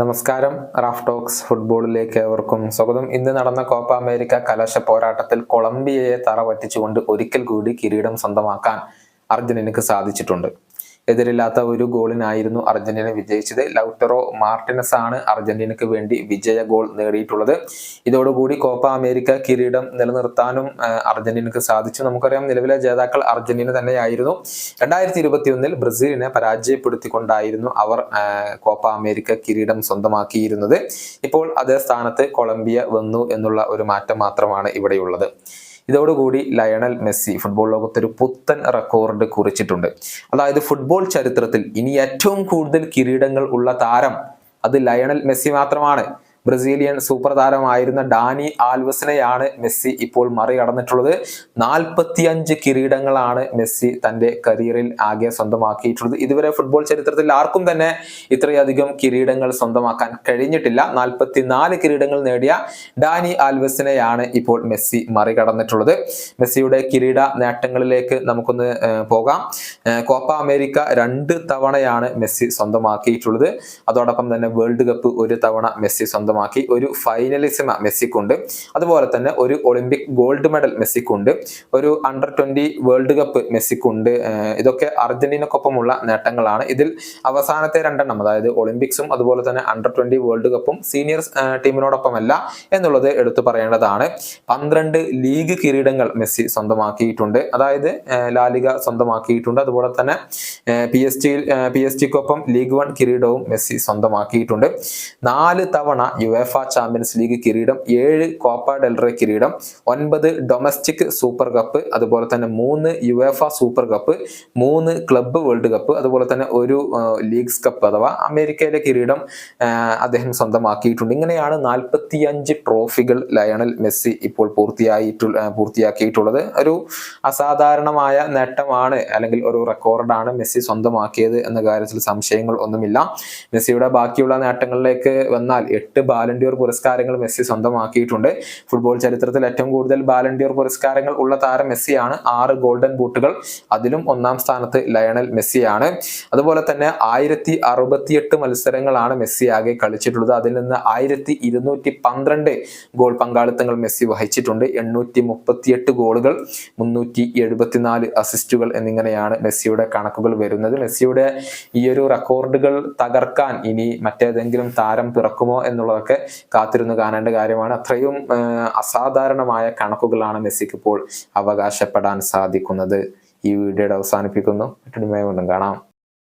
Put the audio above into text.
നമസ്കാരം. Raf talks ഫുട്ബോളിലേക്ക് ഏവർക്കും സ്വാഗതം. ഇന്ന് നടന്ന കോപ്പ അമേരിക്ക കലാശ പോരാട്ടത്തിൽ കൊളംബിയയെ തറ പറ്റിച്ചുകൊണ്ട് ഒരിക്കൽ കൂടി കിരീടം സ്വന്തമാക്കാൻ അർജന്റീനക്ക് സാധിച്ചിട്ടുണ്ട്. എതിരില്ലാത്ത ഒരു ഗോളിനായിരുന്നു അർജന്റീന വിജയിച്ചത്. ലൗട്ടറോ മാർട്ടിനസ് ആണ് അർജന്റീനയ്ക്ക് വേണ്ടി വിജയ ഗോൾ നേടിയിട്ടുള്ളത്. ഇതോടുകൂടി കോപ്പ അമേരിക്ക കിരീടം നിലനിർത്താനും അർജന്റീനയ്ക്ക് സാധിച്ചു. നമുക്കറിയാം നിലവിലെ ജേതാക്കൾ അർജന്റീന തന്നെയായിരുന്നു. രണ്ടായിരത്തി ഇരുപത്തി ഒന്നിൽ ബ്രസീലിനെ പരാജയപ്പെടുത്തിക്കൊണ്ടായിരുന്നു അവർ കോപ്പ അമേരിക്ക കിരീടം സ്വന്തമാക്കിയിരുന്നത്. ഇപ്പോൾ അതേ സ്ഥാനത്ത് കൊളംബിയ വന്നു എന്നുള്ള ഒരു മാറ്റം മാത്രമാണ് ഇവിടെയുള്ളത്. ഇതോടുകൂടി ലയണൽ മെസ്സി ഫുട്ബോൾ ലോകത്ത് ഒരു പുത്തൻ റെക്കോർഡ് കുറിച്ചിട്ടുണ്ട്. അതായത് ഫുട്ബോൾ ചരിത്രത്തിൽ ഇനി ഏറ്റവും കൂടുതൽ കിരീടങ്ങൾ ഉള്ള താരം അത് ലയണൽ മെസ്സി മാത്രമാണ്. ബ്രസീലിയൻ സൂപ്പർ താരമായിരുന്ന ഡാനി ആൽവസിനെയാണ് മെസ്സി ഇപ്പോൾ മറികടന്നിട്ടുള്ളത്. നാൽപ്പത്തിയഞ്ച് കിരീടങ്ങളാണ് മെസ്സി തന്റെ കരിയറിൽ ആകെ സ്വന്തമാക്കിയിട്ടുള്ളത്. ഇതുവരെ ഫുട്ബോൾ ചരിത്രത്തിൽ ആർക്കും തന്നെ ഇത്രയധികം കിരീടങ്ങൾ സ്വന്തമാക്കാൻ കഴിഞ്ഞിട്ടില്ല. നാൽപ്പത്തിനാല് കിരീടങ്ങൾ നേടിയ ഡാനി ആൽവസിനെയാണ് ഇപ്പോൾ മെസ്സി മറികടന്നിട്ടുള്ളത്. മെസ്സിയുടെ കിരീട നേട്ടങ്ങളിലേക്ക് നമുക്കൊന്ന് പോകാം. കോപ്പ അമേരിക്ക രണ്ട് തവണയാണ് മെസ്സി സ്വന്തമാക്കിയിട്ടുള്ളത്. അതോടൊപ്പം തന്നെ വേൾഡ് കപ്പ് ഒരു തവണ മെസ്സി സ്വന്തമാക്കി ഒരു ഫൈനലിസിമ മെസ്സിക്കുണ്ട്. അതുപോലെ തന്നെ ഒരു ഒളിമ്പിക് ഗോൾഡ് മെഡൽ മെസ്സിക്കുണ്ട്. ഒരു അണ്ടർ ട്വന്റി വേൾഡ് കപ്പ് മെസ്സിക്കുണ്ട്. ഇതൊക്കെ അർജന്റീനക്കൊപ്പമുള്ള നേട്ടങ്ങളാണ്. ഇതിൽ അവസാനത്തെ രണ്ടെണ്ണം അതായത് ഒളിമ്പിക്സും അതുപോലെ തന്നെ അണ്ടർ ട്വന്റി വേൾഡ് കപ്പും സീനിയർ ടീമിനോടൊപ്പമല്ല എന്നുള്ളത് എടുത്തു പറയേണ്ടതാണ്. പന്ത്രണ്ട് ലീഗ് കിരീടങ്ങൾ മെസ്സി സ്വന്തമാക്കിയിട്ടുണ്ട്. അതായത് ലാലിക സ്വന്തമാക്കിയിട്ടുണ്ട്. അതുപോലെ തന്നെ P S T P S ടിക്കൊപ്പം league one കിരീടവും മെസ്സി സ്വന്തമാക്കിയിട്ടുണ്ട്. നാല് തവണ യുവേഫ ചാമ്പ്യൻസ് ലീഗ് കിരീടം ഏഴ് കോപ്പ ഡെൽറെ കിരീടം ഒൻപത് ഡൊമസ്റ്റിക് സൂപ്പർ കപ്പ് അതുപോലെ തന്നെ മൂന്ന് യുവേഫ സൂപ്പർ കപ്പ് മൂന്ന് ക്ലബ്ബ് വേൾഡ് കപ്പ് അതുപോലെ തന്നെ ഒരു ലീഗ്സ് കപ്പ് അഥവാ അമേരിക്കയിലെ കിരീടം അദ്ദേഹം സ്വന്തമാക്കിയിട്ടുണ്ട്. ഇങ്ങനെയാണ് നാൽപ്പത്തിയഞ്ച് ട്രോഫികൾ ലയണൽ മെസ്സി ഇപ്പോൾ പൂർത്തിയായിട്ടു പൂർത്തിയാക്കിയിട്ടുള്ളത്. ഒരു അസാധാരണമായ നേട്ടമാണ് അല്ലെങ്കിൽ ഒരു റെക്കോർഡാണ് മെസ്സി സ്വന്തമാക്കിയത് എന്ന കാര്യത്തിൽ സംശയങ്ങൾ ഒന്നുമില്ല. മെസ്സിയുടെ ബാക്കിയുള്ള നേട്ടങ്ങളിലേക്ക് വന്നാൽ എട്ട് ബാലൻഡിയോർ പുരസ്കാരങ്ങൾ മെസ്സി സ്വന്തമാക്കിയിട്ടുണ്ട്. ഫുട്ബോൾ ചരിത്രത്തിൽ ഏറ്റവും കൂടുതൽ ബാലൻഡിയോർ പുരസ്കാരങ്ങൾ ഉള്ള താരം മെസ്സിയാണ്. ആറ് ഗോൾഡൻ ബൂട്ടുകൾ. അതിലും ഒന്നാം സ്ഥാനത്ത് ലയണൽ മെസ്സിയാണ്. അതുപോലെ തന്നെ ആയിരത്തി അറുപത്തിയെട്ട് മത്സരങ്ങളാണ് മെസ്സി ആകെ കളിച്ചിട്ടുള്ളത്. അതിൽ നിന്ന് ആയിരത്തി ഇരുന്നൂറ്റി പന്ത്രണ്ട് ഗോൾ പങ്കാളിത്തങ്ങൾ മെസ്സി വഹിച്ചിട്ടുണ്ട്. എണ്ണൂറ്റി മുപ്പത്തിയെട്ട് ഗോളുകൾ മുന്നൂറ്റി എഴുപത്തിനാല് അസിസ്റ്റുകൾ എന്നിങ്ങനെയാണ് മെസ്സിയുടെ കണക്കുകൾ വരുന്നത്. മെസ്സിയുടെ ഈ ഒരു റെക്കോർഡുകൾ തകർക്കാൻ ഇനി മറ്റേതെങ്കിലും താരം പിറക്കുമോ എന്നുള്ളതൊക്കെ കാത്തിരുന്ന് കാണേണ്ട കാര്യമാണ്. അത്രയും അസാധാരണമായ കണക്കുകളാണ് മെസ്സിക്ക് ഇപ്പോൾ അവകാശപ്പെടാൻ സാധിക്കുന്നത്. ഈ വീഡിയോയുടെ അവസാനിപ്പിക്കുന്നു. മറ്റൊരു വീണ്ടും കാണാം.